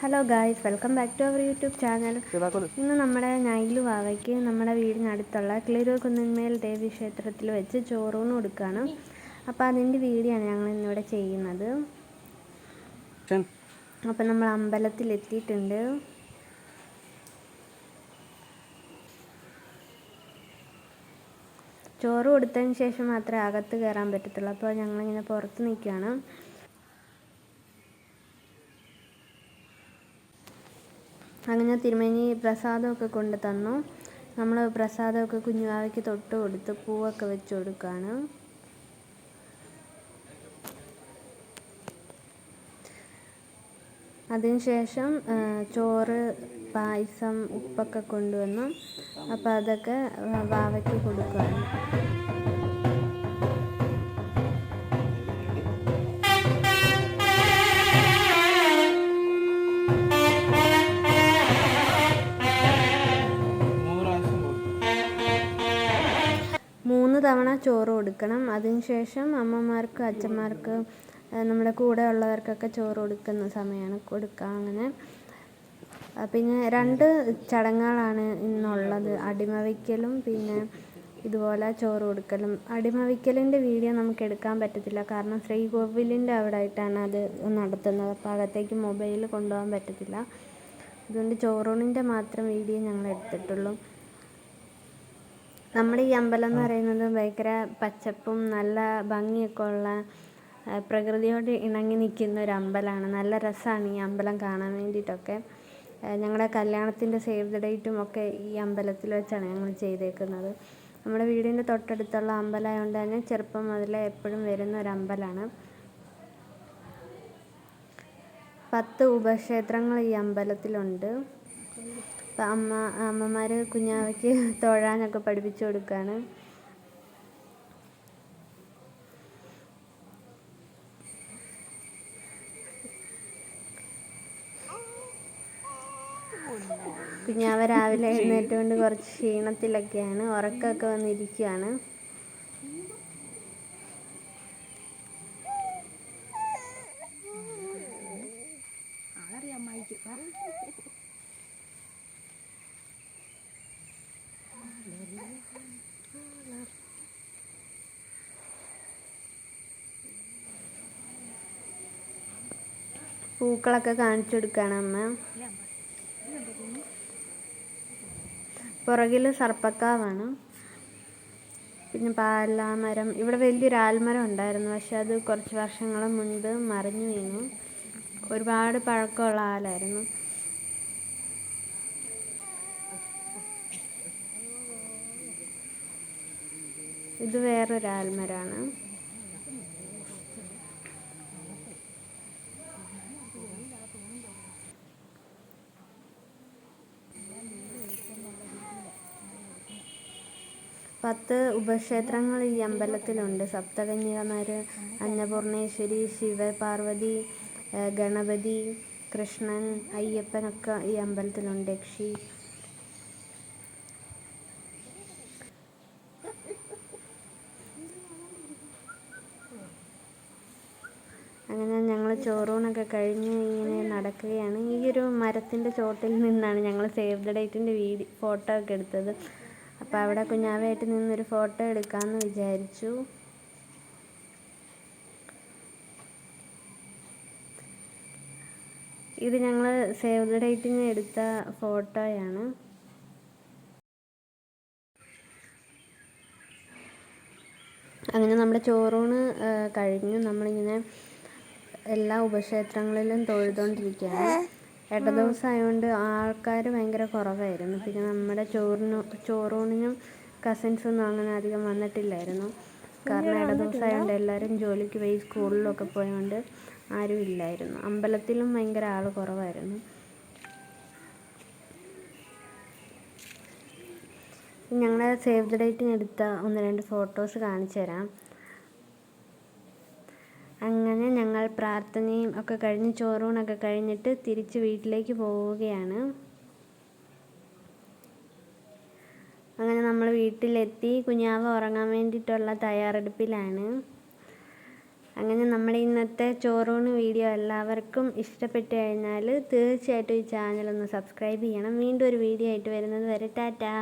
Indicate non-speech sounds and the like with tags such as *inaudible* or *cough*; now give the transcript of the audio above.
Hello guys welcome back to our YouTube channel ഇന്ന് നമ്മുടെ നൈലു വാവയ്ക്ക് നമ്മുടെ വീടിനടുത്തുള്ള ക്ലിരൂർ കുന്നിന്മേൽ ദേവി ക്ഷേത്രത്തിൽ വെച്ച് ചോറൂണ് കൊടുക്കുകയാണ് അപ്പോൾ അതിന്റെ വീഡിയോ ആണ് ഞങ്ങൾ ഇന്നിവിടെ ചെയ്യുന്നത്. അപ്പോൾ നമ്മൾ അമ്പലത്തിൽ എത്തിയിട്ടുണ്ട്. ചോറ് കൊടുത്തതിന് ശേഷം മാത്രമേ അകത്ത് കയറാൻ പറ്റത്തുള്ളൂ. അപ്പോൾ ഞങ്ങളിങ്ങനെ പുറത്ത് നിൽക്കുകയാണ്. അങ്ങനെ തിരുമേനി പ്രസാദമൊക്കെ കൊണ്ട് തന്നു. നമ്മൾ പ്രസാദമൊക്കെ കുഞ്ഞുവാവയ്ക്ക് തൊട്ട് കൊടുത്ത് പൂവൊക്കെ വെച്ച് കൊടുക്കുകയാണ് അതിനുശേഷം ചോറ് പായസം ഉപ്പൊക്കെ കൊണ്ടുവന്നു. അപ്പോൾ അതൊക്കെ വാവയ്ക്ക് കൊടുക്കുകയാണ് മൂന്ന് തവണ ചോറ് കൊടുക്കണം. അതിനുശേഷം അമ്മമാർക്ക് അച്ഛന്മാർക്ക് നമ്മുടെ കൂടെ ഉള്ളവർക്കൊക്കെ ചോറ് കൊടുക്കുന്ന സമയമാണ് കൊടുക്കുക അങ്ങനെ. പിന്നെ രണ്ട് ചടങ്ങുകളാണ് ഇന്നുള്ളത്. അടിമവയ്ക്കലും പിന്നെ ഇതുപോലെ ചോറ് കൊടുക്കലും. അടിമവയ്ക്കലിന്റെ വീഡിയോ നമുക്ക് എടുക്കാൻ പറ്റത്തില്ല. കാരണം ശ്രീകോവിലിന്റെ അവിടെ ആയിട്ടാണ് അത് നടത്തുന്നത്. അപ്പോൾ അകത്തേക്ക് മൊബൈൽ കൊണ്ടുപോകാൻ പറ്റത്തില്ല. അതുകൊണ്ട് ചോറൂണിന്റെ മാത്രം വീഡിയോ ഞങ്ങൾ എടുത്തിട്ടുള്ളൂ. നമ്മുടെ ഈ അമ്പലം എന്ന് പറയുന്നത് ഭയങ്കര പച്ചപ്പും നല്ല ഭംഗിയൊക്കെ ഉള്ള പ്രകൃതിയോട് ഇണങ്ങി നിൽക്കുന്ന ഒരു അമ്പലമാണ്. നല്ല രസമാണ് ഈ അമ്പലം കാണാൻ വേണ്ടിയിട്ടൊക്കെ. ഞങ്ങളുടെ കല്യാണത്തിന്റെ സേവ് ദ ഡേറ്റും ഒക്കെ ഈ അമ്പലത്തിൽ വെച്ചാണ് ഞങ്ങൾ ചെയ്തേക്കുന്നത്. നമ്മുടെ വീടിന്റെ തൊട്ടടുത്തുള്ള അമ്പലമായതുകൊണ്ട് തന്നെ ചെറുപ്പം മുതലേ എപ്പോഴും വരുന്ന ഒരു അമ്പലമാണ്. പത്ത് ഉപക്ഷേത്രങ്ങൾ ഈ അമ്പലത്തിലുണ്ട്. അപ്പം അമ്മ അമ്മമാർ കുഞ്ഞാവയ്ക്ക് *laughs* തൊഴാനൊക്കെ പഠിപ്പിച്ചു കൊടുക്കുകയാണ് കുഞ്ഞാവ രാവിലെ എഴുന്നേറ്റുകൊണ്ട് കുറച്ച് ക്ഷീണത്തിലൊക്കെയാണ് ഉറക്കമൊക്കെ വന്നിരിക്കുകയാണ് പൂക്കളൊക്കെ കാണിച്ചു കൊടുക്കുകയാണ് അമ്മ. പുറകിൽ സർപ്പക്കാവാണ്. പിന്നെ പാലാമരം. ഇവിടെ വലിയൊരു ആൽമരം ഉണ്ടായിരുന്നു. പക്ഷെ അത് കുറച്ച് വർഷങ്ങൾ മുൻപ് മറിഞ്ഞു വീണു. ഒരുപാട് പഴക്കമുള്ള ആലായിരുന്നു. ഇത് വേറൊരു ആൽമരാണ് പത്ത് ഉപക്ഷേത്രങ്ങൾ ഈ അമ്പലത്തിലുണ്ട്. സപ്തകന്യകമാർ അന്നപൂർണേശ്വരി ശിവപാർവതി ഗണപതി കൃഷ്ണൻ അയ്യപ്പനൊക്കെ ഈ അമ്പലത്തിലുണ്ട്. യക്ഷി. അങ്ങനെ ഞങ്ങൾ ചോറൂണൊക്കെ കഴിഞ്ഞ് ഇങ്ങനെ നടക്കുകയാണ്. ഈ ഒരു മരത്തിന്റെ ചോട്ടിൽ നിന്നാണ് ഞങ്ങൾ സേവ് ദ ഡേറ്റിന്റെ വീഡിയോ ഫോട്ടോ ഒക്കെ എടുത്തത്. അപ്പോൾ അവിടെ കുഞ്ഞാവയായിട്ട് നിന്നൊരു ഫോട്ടോ എടുക്കാമെന്ന് വിചാരിച്ചു. ഇത് ഞങ്ങൾ സേവ് ദ ഡേറ്റിന് എടുത്ത ഫോട്ടോയാണ്. അങ്ങനെ നമ്മുടെ ചോറൂണ് കഴിഞ്ഞു. നമ്മളിങ്ങനെ എല്ലാ ഉപക്ഷേത്രങ്ങളിലും തൊഴുതുകൊണ്ടിരിക്കുകയാണ് ഇട ദിവസമായതുകൊണ്ട് ആൾക്കാർ ഭയങ്കര കുറവായിരുന്നു. പിന്നെ നമ്മുടെ ചോറിന് ചോറൂണിനും കസിൻസൊന്നും അങ്ങനെ അധികം വന്നിട്ടില്ലായിരുന്നു. കാരണം ഇട ദിവസമായതുകൊണ്ട് എല്ലാവരും ജോലിക്ക് പോയി സ്കൂളിലൊക്കെ പോയതുകൊണ്ട് ആരും ഇല്ലായിരുന്നു. അമ്പലത്തിലും ഭയങ്കര ആൾ കുറവായിരുന്നു. ഞങ്ങളുടെ സേവ് ദ ഡേറ്റിന് എടുത്ത ഒന്ന് രണ്ട് ഫോട്ടോസ് കാണിച്ചു തരാം. അങ്ങനെ ഞങ്ങൾ പ്രാർത്ഥനയും ഒക്കെ കഴിഞ്ഞ് ചോറൂണൊക്കെ കഴിഞ്ഞിട്ട് തിരിച്ച് വീട്ടിലേക്ക് പോവുകയാണ്. അങ്ങനെ നമ്മൾ വീട്ടിലെത്തി. കുഞ്ഞാവ ഉറങ്ങാൻ വേണ്ടിയിട്ടുള്ള തയ്യാറെടുപ്പിലാണ്. അങ്ങനെ നമ്മുടെ ഇന്നത്തെ ചോറൂണ് വീഡിയോ എല്ലാവർക്കും ഇഷ്ടപ്പെട്ടു കഴിഞ്ഞാൽ തീർച്ചയായിട്ടും ഈ ചാനൽ ഒന്ന് സബ്സ്ക്രൈബ് ചെയ്യണം. വീണ്ടും ഒരു വീഡിയോ ആയിട്ട് വരുന്നത് വരെ ടാറ്റാ.